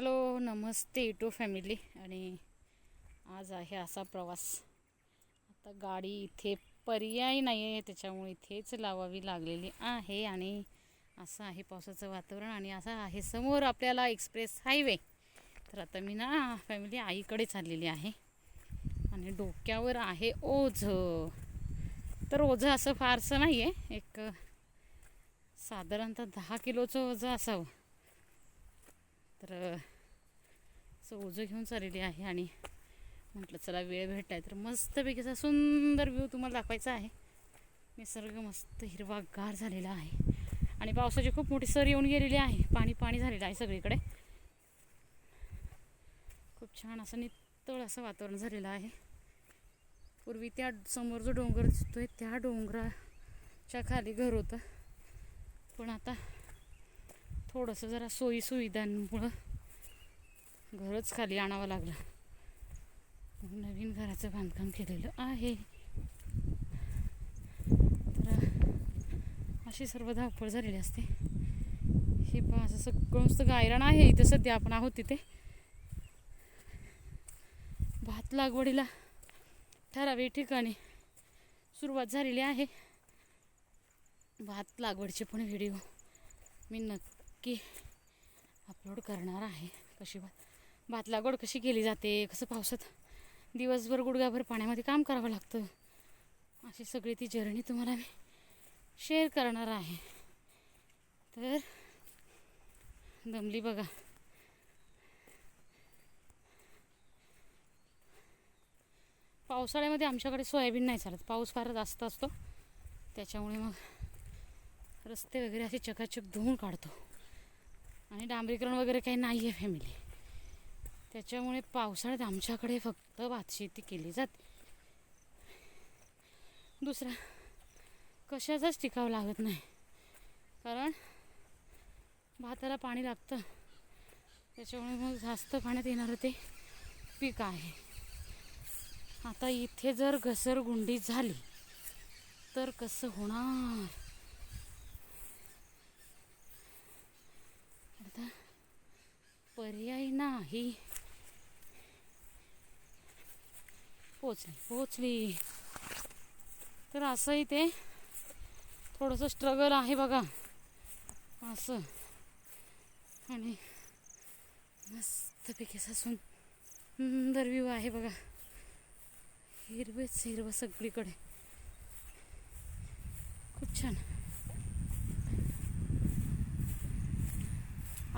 Hello नमस्ते युटू family. आणि आज आहे असा प्रवास. आता गाडी इथे पर्याय नाही आहे त्याच्यामुळे इथेच लावावी लागलेली आहे. आणि असं आहे पावसाचं वातावरण आणि असं आहे समोर आपल्याला एक्सप्रेस हायवे. तर आता मी ना फॅमिली आईकडे चाललेली आहे. आणि डोक्यावर आहे ओझं. तर ओझं असं फारसं नाही आहे एक साधारणतः दहा किलोचं ओझं असावं. तर असं ओझं घेऊन चाललेली आहे आणि म्हटलं चला वेळ भेटलाय तर मस्तपैकी असा सुंदर व्ह्यू तुम्हाला दाखवायचा आहे. निसर्ग मस्त हिरवागार झालेला आहे. आणि पावसाची खूप मोठी सर येऊन गेलेली आहे. पाणी पाणी झालेलं आहे सगळीकडे. खूप छान असं नितळ असं वातावरण झालेलं आहे. पूर्वी त्या समोर जो डोंगर दिसतोय त्या डोंगराच्या खाली घर होतं. पण आता थोडंसं जरा सोयीसुविधांमुळं घरच खाली आणावं लागलं. नवीन घराचं बांधकाम केलेलं आहे. तर अशी सर्व धावपळ झालेली असते. हे पण असं सगळं नुसतं गायरान आहे इथं सध्या आपण आहोत तिथे. भात लागवडीला ठराविक ठिकाणी सुरुवात झालेली आहे. भात लागवडचे पण व्हिडिओ मी नक्की अपलोड करणार आहे. कशी भात भात लागवड कशी केली जाते कसं पावसात दिवसभर गुडघाभर पाण्यामध्ये काम करावं लागतं अशी सगळी ती जर्नी तुम्हाला मी शेअर करणार आहे. तर दमली बघा. पावसाळ्यामध्ये आमच्याकडे सोयाबीन नाही चालत. पाऊस फार जास्त असतो. त्याच्यामुळे मग रस्ते वगैरे असे चकाचक धुवून काढतो. आणि डांबरीकरण वगैरे काही नाही आहे फॅमिली त्याच्यामुळे पावसाळ्यात आमच्याकडे फक्त भातशेती केली जाते. दुसरा कशाचाच टिकाव लागत नाही. कारण भाताला पाणी लागतं. त्याच्यामुळे मग जास्त पाण्यात येणारं ते पीक आहे. आता इथे जर घसरगुंडी झाली तर कसं होणार आता पर्याय नाही. पोचली पोचली. तर असंही ते थोडंसं स्ट्रगल आहे बघा. असं. आणि मस्तपैकी असा सुंदर व्ह्यू आहे बघा. हिरवेच हिरवं सगळीकडे. खूप छान.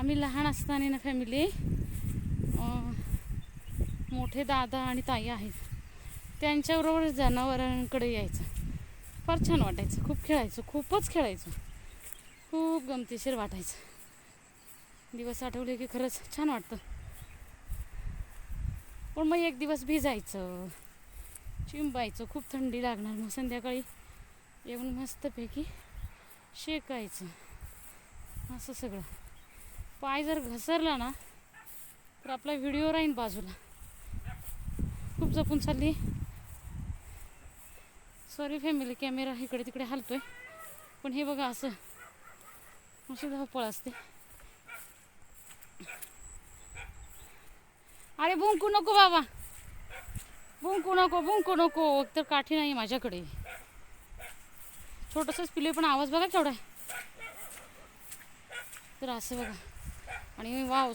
आम्ही लहान असताना ना फॅमिली मोठे दादा आणि ताई आहेत. त्यांच्याबरोबर जनावरांकडे यायचं. फार छान वाटायचं. खूप खेळायचं. खूपच खेळायचो. खूप गमतीशीर वाटायचं. दिवस आठवले की खरंच छान वाटतं. पण मग एक दिवस भिजायचं. चिंबायचं. खूप थंडी लागणार. मग संध्याकाळी येऊन मस्तपैकी शेकायचं. असं सगळं. पाय जर घसरला ना तर आपला व्हिडिओ राहीन बाजूला. खूप जपून चालली. सॉरी फॅमिली कॅमेरा इकडे तिकडे हलतोय. पण हे बघा असं. अशी धावपळ असते. अरे बुंकू नको बाबा. बुंकू नको बुंकू नको. तर काठी नाही माझ्याकडे. छोटंसंच पिले पण आवाज बघा केवढा तर असं बघा. आणि वाव